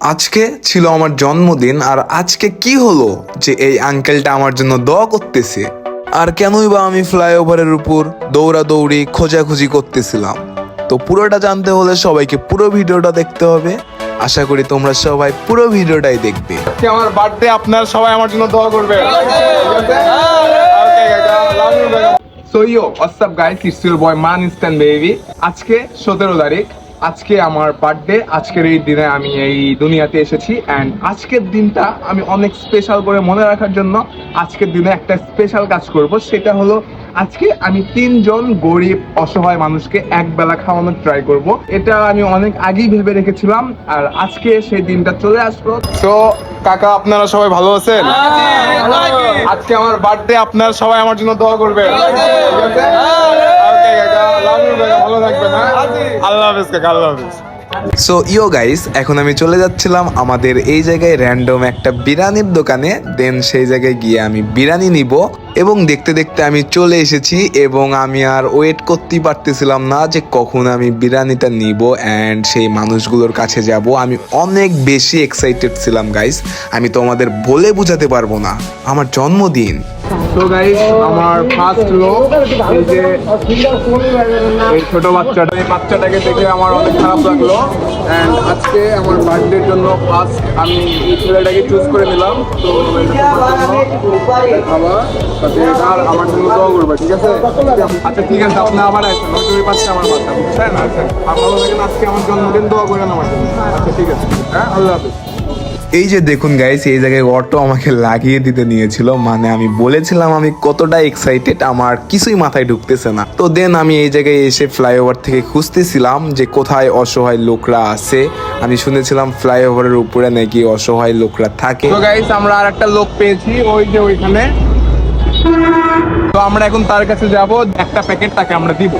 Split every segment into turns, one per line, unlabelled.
আজকে ছিল আমার জন্মদিন আর আজকে কি হলো যে এই আঙ্কেলটা আমার জন্য দোয়া করতেছে? আর কেনই বা আমি ফ্লাইওভারের উপর দৌড়াদৌড়ি খোঁজাখুঁজি করতেছিলাম? তো পুরোটা জানতে হলে সবাইকে পুরো ভিডিওটা দেখতে হবে। আশা করি তোমরা সবাই পুরো ভিডিওটাই দেখবে।
আমার বার্থডে আপনার সবাই আমার জন্য দোয়া করবে so yo what's up guys it's your boy man instant baby আজকে সতেরো তারিখ। আজকে আমার বার্থডে আজকের এই দিনে আমি এই দুনিয়াতে এসেছি অ্যান্ড আজকের দিনটা আমি অনেক স্পেশাল করে মনে রাখার জন্য আজকের দিনে একটা স্পেশাল কাজ করব সেটা হলো আজকে আমি তিনজন গরিব অসহায় মানুষকে এক বেলা খাওয়ানোর ট্রাই করব। এটা আমি অনেক আগেই ভেবে রেখেছিলাম আর আজকে সেই দিনটা চলে আসলো। তো কাকা আপনারা সবাই ভালো আছেন? আজকে আমার বার্থডে আপনারা সবাই আমার জন্য দোয়া করবেন।
সো ইও গাইস এখন আমি চলে যাচ্ছিলাম আমাদের এই জায়গায় র্যান্ডম একটা বিরিয়ানির দোকানে। দেন সেই জায়গায় গিয়ে আমি বিরিয়ানি নিব এবং দেখতে দেখতে আমি চলে এসেছি এবং আমি আর ওয়েট করতেই পারতেছিলাম না যে কখন আমি বিরিয়ানিটা নিব অ্যান্ড সেই মানুষগুলোর কাছে যাব। আমি অনেক বেশি এক্সাইটেড ছিলাম গাইস আমি তোমাদের বলে বোঝাতে পারব না। আমার জন্মদিন।
তো গাইস আমার ফার্স্ট লোক এই যে এই ছোট বাচ্চাটা, এই বাচ্চাটাকে দেখে আমার অনেক খারাপ লাগল। এন্ড আজকে আমার বার্থডের জন্য ফার্স্ট আমি ছেলেটাকে চুজ করে নিলাম। তো আর আমার জন্য দোয়া করবে, ঠিক আছে? আচ্ছা ঠিক আছে, আপনি আবার আসেন। তুমি পাশে আমার বাচ্চা বুঝছেন আচ্ছা ভালো থাকেন, আজকে আমার জন্মদিন, দোয়া করেন আমার আচ্ছা ঠিক আছে। হ্যাঁ আল্লাহ হাফিজ।
এই যে দেখুন গাইস এই জায়গায় অটো আমাকে লাগিয়ে দিতে নিয়েছিল। মানে আমি বলেছিলাম, আমি কতটা এক্সাইটেড আমার কিছুই মাথায় ঢুকতেছে না। তো দেন আমি এই জায়গায় এসে ফ্লাইওভার থেকে খুঁজতেছিলাম যে কোথায় অসহায় লোকরা আছে। আমি শুনেছিলাম ফ্লাইওভারের উপরে নাকি অসহায় লোকরা থাকে।
তো গাইস আমরা আর একটা লোক পেয়েছি, ওই যে ওইখানে। তো আমরা এখন তার কাছে যাব, একটা প্যাকেট তাকে আমরা দিব।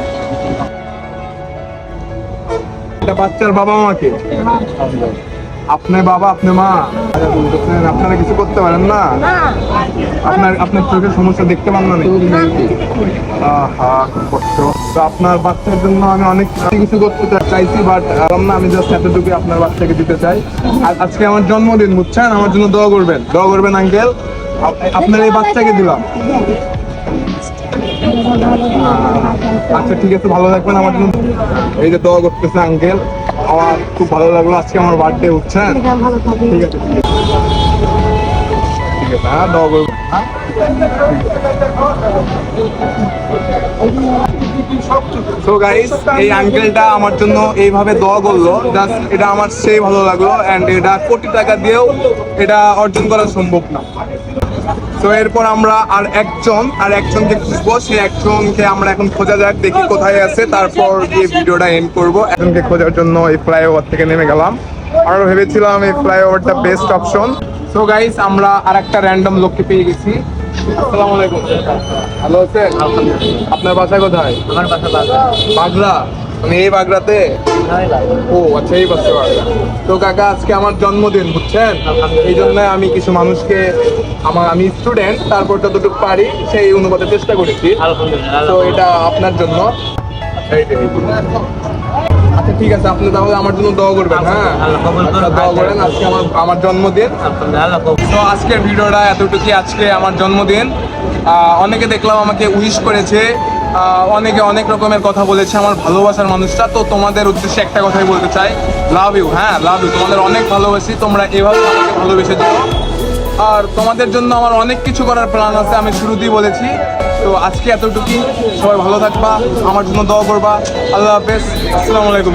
এটা বাচ্চার বাবা মাকে আপনার বাবা, আপনি মা। আপনারা কিছু করতে পারেন না? আপনার আপনার চোখের সমস্যা দেখতে পান না? কষ্ট। আপনার বাচ্চার জন্য আমি অনেক কিছু করতে চাইছি বাট না, আমি জাস্ট এতটুকু আপনার বাচ্চাকে দিতে চাই। আর আজকে আমার জন্মদিন, বুঝছেন? আমার জন্য দোয়া করবেন। দোয়া করবেন আঙ্কেল আপনার এই বাচ্চাকে দিলাম। আচ্ছা ঠিক আছে, ভালো থাকবেন। আমার জন্য এই যে দোয়া করতেছে আঙ্কেল আমার খুব ভালো লাগল। আজকে আমার বার্থডে উঠছেন ঠিক আছে। ঠিক আছে হ্যাঁ দোয়া হ্যাঁ। সো গাইস এই আঙ্কেলটা আমার জন্য এইভাবে দোয়া করল। জাস্ট এটা আমার সেই ভালো লাগল এন্ড এটা কোটি টাকা দিয়েও এটা অর্জন করা সম্ভব না। তো এরপর আমরা আর একজন আর একজন একজনকে খুঁজবো। সেই একজনকে আমরা এখন খোঁজা যাক দেখি কোথায় আছে। তারপর গিয়ে ভিডিওটা এন্ড করব। একজনকে খোঁজার জন্য এই ফ্লাইওভার থেকে নেমে গেলাম। আর ভেবেছিলাম এই ফ্লাইওভারটা বেস্ট অপশন সো গাইস আমরা আর একটা র্যান্ডম লোককে পেয়ে গেছি। আসসালামু আলাইকুম। ভালো আছেন? আপনার বাসা কোথায়?
আমার বাসা বাসা
বাগড়া? মানে এই বাগড়াতে? ও আচ্ছা এই তো কাকা আজকে আমার জন্মদিন বুঝছেন? এই জন্য আমি কিছু মানুষকে আমার আমি স্টুডেন্ট তারপর যতটুকু পারি সেই অনুপাতে চেষ্টা করেছি। তো এটা আপনার জন্য। আচ্ছা ঠিক আছে আপনি তাহলে আমার জন্য দোয়া করবেন হ্যাঁ। আচ্ছা, দোয়া করেন আজকে আমার আমার জন্মদিন। তো আজকের ভিডিওটা এতটুকুই আজকে আমার জন্মদিন। অনেকে দেখলাম আমাকে উইশ করেছে অনেকে অনেক রকমের কথা বলেছে, আমার ভালোবাসার মানুষটা। তো তোমাদের উদ্দেশ্যে একটা কথাই বলতে চাই। লাভ ইউ হ্যাঁ লাভ ইউ তোমাদের অনেক ভালোবাসি, তোমরা এভাবে আমাকে ভালোবেসে দিও। আর তোমাদের জন্য আমার অনেক কিছু করার প্ল্যান আছে, আমি শুরুতেই বলেছি। তো আজকে এতটুকুই। সবাই ভালো থাকবা, আমার জন্য দোয়া করবা। আল্লাহ হাফেজ। আসসালামু আলাইকুম